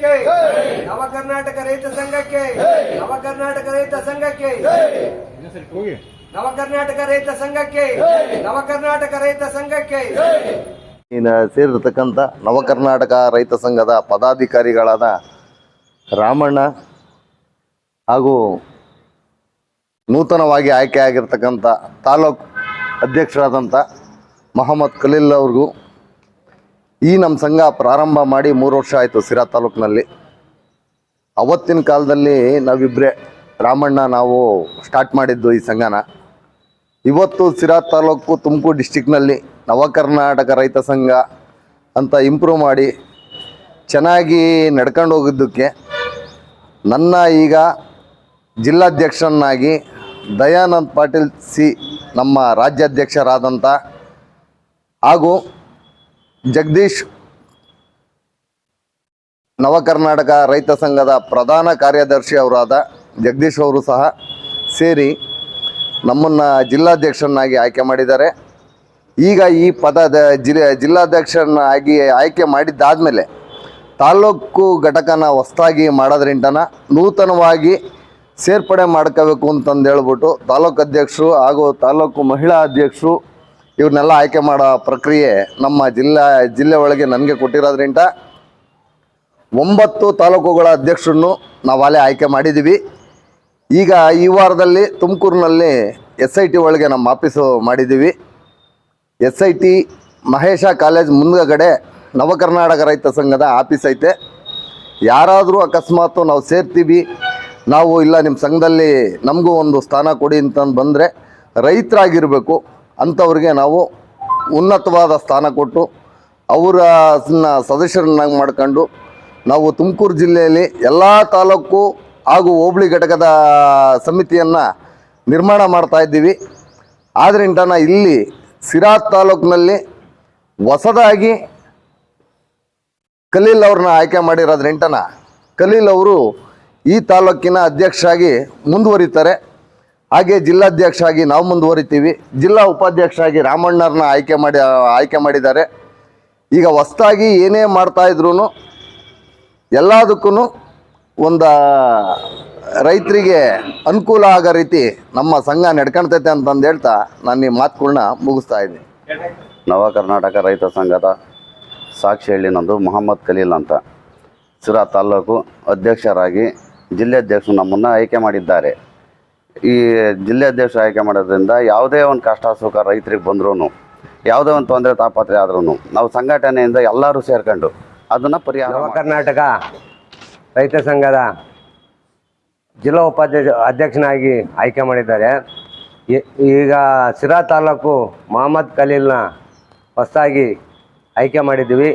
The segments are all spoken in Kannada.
ಸಂಘಕ್ಕೆ. ನವ ಕರ್ನಾಟಕ ರೈತ ಸಂಘಕ್ಕೆ. ನವ ಕರ್ನಾಟಕ ರೈತ ಸಂಘಕ್ಕೆ. ನವ ಕರ್ನಾಟಕ ರೈತ ಸಂಘಕ್ಕೆ. ನವ ಕರ್ನಾಟಕ ರೈತ ಸಂಘಕ್ಕೆ. ಇನ್ನು ಸೇರಿರ್ತಕ್ಕಂಥ ನವಕರ್ನಾಟಕ ರೈತ ಸಂಘದ ಪದಾಧಿಕಾರಿಗಳಾದ ರಾಮಣ್ಣ ಹಾಗೂ ನೂತನವಾಗಿ ಆಯ್ಕೆಯಾಗಿರ್ತಕ್ಕಂಥ ತಾಲೂಕು ಅಧ್ಯಕ್ಷರಾದಂಥ ಮೊಹಮ್ಮದ್ ಖಲೀಲ್ ಅವ್ರಿಗೂ ಈ ನಮ್ಮ ಸಂಘ ಪ್ರಾರಂಭ ಮಾಡಿ ಮೂರು ವರ್ಷ ಆಯಿತು ಸಿರಾ ತಾಲೂಕಿನಲ್ಲಿ. ಅವತ್ತಿನ ಕಾಲದಲ್ಲಿ ನಾವಿಬ್ಬರೇ ರಾಮಣ್ಣ ನಾವು ಸ್ಟಾರ್ಟ್ ಮಾಡಿದ್ದು ಈ ಸಂಘನ. ಇವತ್ತು ಸಿರಾ ತಾಲೂಕು ತುಮಕೂರು ಡಿಸ್ಟಿಕ್ನಲ್ಲಿ ನವಕರ್ನಾಟಕ ರೈತ ಸಂಘ ಅಂತ ಇಂಪ್ರೂವ್ ಮಾಡಿ ಚೆನ್ನಾಗಿ ನಡ್ಕೊಂಡು ಹೋಗಿದ್ದಕ್ಕೆ ನನ್ನ ಈಗ ಜಿಲ್ಲಾಧ್ಯಕ್ಷರನ್ನಾಗಿ ದಯಾನಂದ್ ಪಾಟೀಲ್ ಸಿ ನಮ್ಮ ರಾಜ್ಯಾಧ್ಯಕ್ಷರಾದಂಥ ಹಾಗೂ ಜಗದೀಶ್, ನವಕರ್ನಾಟಕ ರೈತ ಸಂಘದ ಪ್ರಧಾನ ಕಾರ್ಯದರ್ಶಿ ಅವರಾದ ಜಗದೀಶ್ ಅವರು ಸಹ ಸೇರಿ ನಮ್ಮನ್ನು ಜಿಲ್ಲಾಧ್ಯಕ್ಷರನ್ನಾಗಿ ಆಯ್ಕೆ ಮಾಡಿದ್ದಾರೆ. ಈಗ ಈ ಪದದ ಜಿಲ್ಲೆ, ಜಿಲ್ಲಾಧ್ಯಕ್ಷರನ್ನಾಗಿ ಆಯ್ಕೆ ಮಾಡಿದ್ದಾದಮೇಲೆ ತಾಲೂಕು ಘಟಕನ ಹೊಸ್ದಾಗಿ ಮಾಡೋದ್ರಿಂದನ ನೂತನವಾಗಿ ಸೇರ್ಪಡೆ ಮಾಡ್ಕೋಬೇಕು ಅಂತಂದು ಹೇಳ್ಬಿಟ್ಟು ತಾಲೂಕು ಅಧ್ಯಕ್ಷರು ಹಾಗೂ ತಾಲೂಕು ಮಹಿಳಾ ಅಧ್ಯಕ್ಷರು ಇವ್ರನ್ನೆಲ್ಲ ಆಯ್ಕೆ ಮಾಡೋ ಪ್ರಕ್ರಿಯೆ ನಮ್ಮ ಜಿಲ್ಲಾ, ಜಿಲ್ಲೆ ಒಳಗೆ ನನಗೆ ಕೊಟ್ಟಿರೋದ್ರಿಂದ ಒಂಬತ್ತು ತಾಲೂಕುಗಳ ಅಧ್ಯಕ್ಷರನ್ನು ನಾವು ಅಲ್ಲೇ ಆಯ್ಕೆ ಮಾಡಿದ್ದೀವಿ ಈಗ ಈ ವಾರದಲ್ಲಿ ತುಮಕೂರಿನಲ್ಲಿ ಎಸ್ ಐ ಟಿ ಒಳಗೆ ನಮ್ಮ ಆಫೀಸು ಮಾಡಿದ್ದೀವಿ S I T Mahesha college ಮುಂದಗಡೆ ನವಕರ್ನಾಟಕ ರೈತ ಸಂಘದ ಆಫೀಸ್ ಐತೆ. ಯಾರಾದರೂ ಅಕಸ್ಮಾತು ನಾವು ಸೇರ್ತೀವಿ, ನಾವು ಇಲ್ಲ ನಿಮ್ಮ ಸಂಘದಲ್ಲಿ ನಮಗೂ ಒಂದು ಸ್ಥಾನ ಕೊಡಿ ಅಂತಂದು ಬಂದರೆ ರೈತರಾಗಿರಬೇಕು. ಅಂಥವ್ರಿಗೆ ನಾವು ಉನ್ನತವಾದ ಸ್ಥಾನ ಕೊಟ್ಟು ಅವರ ಸದಸ್ಯರನ್ನಾಗಿ ಮಾಡ್ಕೊಂಡು ನಾವು ತುಮಕೂರು ಜಿಲ್ಲೆಯಲ್ಲಿ ಎಲ್ಲ ತಾಲೂಕು ಹಾಗೂ ಹೋಬಳಿ ಘಟಕದ ಸಮಿತಿಯನ್ನು ನಿರ್ಮಾಣ ಮಾಡ್ತಾ ಇದ್ದೀವಿ. ಆದ್ದರಿಂದ ಇಲ್ಲಿ ಸಿರಾ ತಾಲೂಕಿನಲ್ಲಿ ಹೊಸದಾಗಿ ಖಲೀಲ್ ಅವ್ರನ್ನ ಆಯ್ಕೆ ಮಾಡಿರೋದ್ರಿಂಟನ ಖಲೀಲ್ ಅವರು ಈ ತಾಲೂಕಿನ ಅಧ್ಯಕ್ಷರಾಗಿ ಮುಂದುವರಿತಾರೆ. ಹಾಗೆ ಜಿಲ್ಲಾಧ್ಯಕ್ಷ ಆಗಿ ನಾವು ಮುಂದುವರಿತೀವಿ. ಜಿಲ್ಲಾ ಉಪಾಧ್ಯಕ್ಷ ಆಗಿ ರಾಮಣ್ಣರನ್ನ ಆಯ್ಕೆ ಮಾಡಿ, ಆಯ್ಕೆ ಮಾಡಿದ್ದಾರೆ. ಈಗ ಹೊಸ್ದಾಗಿ ಏನೇ ಮಾಡ್ತಾ ಇದ್ರು ಎಲ್ಲದಕ್ಕೂ ಒಂದು ರೈತರಿಗೆ ಅನುಕೂಲ ಆಗೋ ರೀತಿ ನಮ್ಮ ಸಂಘ ನಡ್ಕೊಳ್ತೈತೆ ಅಂತಂದು ಹೇಳ್ತಾ ನಾನು ಈ ಮಾತುಗಳನ್ನ ಮುಗಿಸ್ತಾ ಇದ್ದೀನಿ. ನವ ಕರ್ನಾಟಕ ರೈತ ಸಂಘದ ಸಾಕ್ಷಿ ಹೇಳಿ ನಂದು ಮೊಹಮ್ಮದ್ ಖಲೀಲ್ ಅಂತ. ಸಿರಾ ತಾಲ್ಲೂಕು ಅಧ್ಯಕ್ಷರಾಗಿ ಜಿಲ್ಲಾಧ್ಯಕ್ಷರು ನಮ್ಮನ್ನು ಆಯ್ಕೆ ಮಾಡಿದ್ದಾರೆ. ಈ ಜಿಲ್ಲಾಧ್ಯಕ್ಷ ಆಯ್ಕೆ ಮಾಡೋದ್ರಿಂದ ಯಾವುದೇ ಒಂದು ಕಷ್ಟ ಸುಖ ರೈತರಿಗೆ ಬಂದ್ರೂ ಯಾವುದೇ ಒಂದು ತೊಂದರೆ ತಾಪತ್ರೆ ಆದ್ರೂ ನಾವು ಸಂಘಟನೆಯಿಂದ ಎಲ್ಲರೂ ಸೇರ್ಕೊಂಡು ಅದನ್ನು ಪರಿಹಾರ ಕರ್ನಾಟಕ ರೈತ ಸಂಘದ ಜಿಲ್ಲಾ ಉಪಾಧ್ಯಕ್ಷ ಅಧ್ಯಕ್ಷನಾಗಿ ಆಯ್ಕೆ ಮಾಡಿದ್ದಾರೆ. ಈಗ ಸಿರಾ ತಾಲೂಕು ಮೊಹಮ್ಮದ್ ಖಲೀಲ್ನ ಹೊಸದಾಗಿ ಆಯ್ಕೆ ಮಾಡಿದ್ದೀವಿ.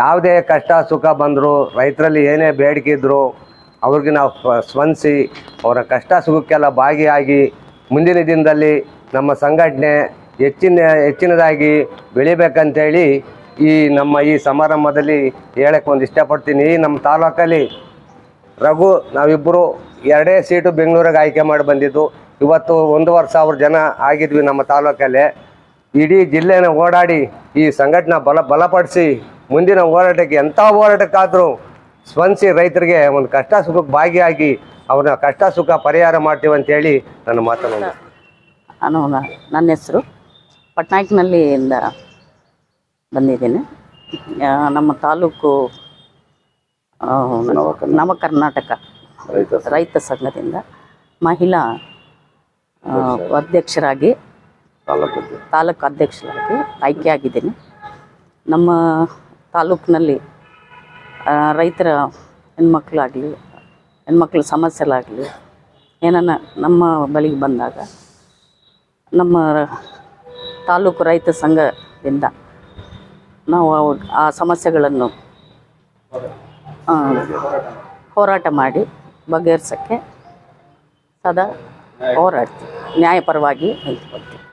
ಯಾವುದೇ ಕಷ್ಟ ಸುಖ ಬಂದರೂ ರೈತರಲ್ಲಿ ಏನೇ ಬೇಡಿಕೆ ಇದ್ದರೂ ಅವ್ರಿಗೆ ನಾವು ಸ್ಪ- ಸ್ಪಂದಿಸಿ ಅವರ ಕಷ್ಟ ಸುಖಕ್ಕೆಲ್ಲ ಭಾಗಿಯಾಗಿ ಮುಂದಿನ ದಿನದಲ್ಲಿ ನಮ್ಮ ಸಂಘಟನೆ ಹೆಚ್ಚಿನ, ಹೆಚ್ಚಿನದಾಗಿ ಬೆಳಿಬೇಕಂತೇಳಿ ಈ ನಮ್ಮ ಈ ಸಮಾರಂಭದಲ್ಲಿ ಹೇಳಕ್ಕೆ ಒಂದು ಇಷ್ಟಪಡ್ತೀನಿ. ನಮ್ಮ ತಾಲೂಕಲ್ಲಿ ರಘು, ನಾವಿಬ್ಬರು ಎರಡೇ ಸೀಟು ಬೆಂಗಳೂರಿಗೆ ಆಯ್ಕೆ ಮಾಡಿ ಬಂದಿದ್ದು. ಇವತ್ತು ಒಂದೂವರೆ ಸಾವಿರ ಜನ ಆಗಿದ್ವಿ ನಮ್ಮ ತಾಲೂಕಲ್ಲೇ. ಇಡೀ ಜಿಲ್ಲೆನ ಓಡಾಡಿ ಈ ಸಂಘಟನೆ ಬಲ, ಬಲಪಡಿಸಿ ಮುಂದಿನ ಹೋರಾಟಕ್ಕೆ ಎಂಥ ಹೋರಾಟಕ್ಕಾದರೂ ಸ್ಪಂದಿಸಿ ರೈತರಿಗೆ ಒಂದು ಕಷ್ಟ ಸುಖಕ್ಕೆ ಭಾಗಿಯಾಗಿ ಅವ್ರನ್ನ ಕಷ್ಟ ಸುಖ ಪರಿಹಾರ ಮಾಡ್ತೀವಿ ಅಂತೇಳಿ ನನ್ನ ಮಾತನ್ನು ನಾನು ನನ್ನ ಹೆಸರು ಪಟ್ನಾಯಕ್ನಲ್ಲಿಯಿಂದ ಬಂದಿದ್ದೀನಿ. ನಮ್ಮ ತಾಲೂಕು ನವ ಕರ್ನಾಟಕ ರೈತ ಸಂಘದಿಂದ ಮಹಿಳಾ ಅಧ್ಯಕ್ಷರಾಗಿ ತಾಲೂಕು ಅಧ್ಯಕ್ಷ. ತಾಲೂಕು ಅಧ್ಯಕ್ಷರಾಗಿ ಆಯ್ಕೆಯಾಗಿದ್ದೀನಿ. ನಮ್ಮ ತಾಲೂಕಿನಲ್ಲಿ ರೈತರ ಹೆಣ್ಮಕ್ಳಾಗಲಿ, ಹೆಣ್ಮಕ್ಳ ಸಮಸ್ಯೆಗಳಾಗಲಿ ಏನನ್ನ ನಮ್ಮ ಬಳಿಗೆ ಬಂದಾಗ, ನಮ್ಮ ತಾಲೂಕು ರೈತ ಸಂಘದಿಂದ ನಾವು ಆ ಸಮಸ್ಯೆಗಳನ್ನು ಹೋರಾಟ ಮಾಡಿ ಬಗೆಹರಿಸೋಕ್ಕೆ ಸದಾ ಹೋರಾಡ್ತೀವಿ. ನ್ಯಾಯಪರವಾಗಿ ನಿಂತ್ಕೊಳ್ತೀವಿ.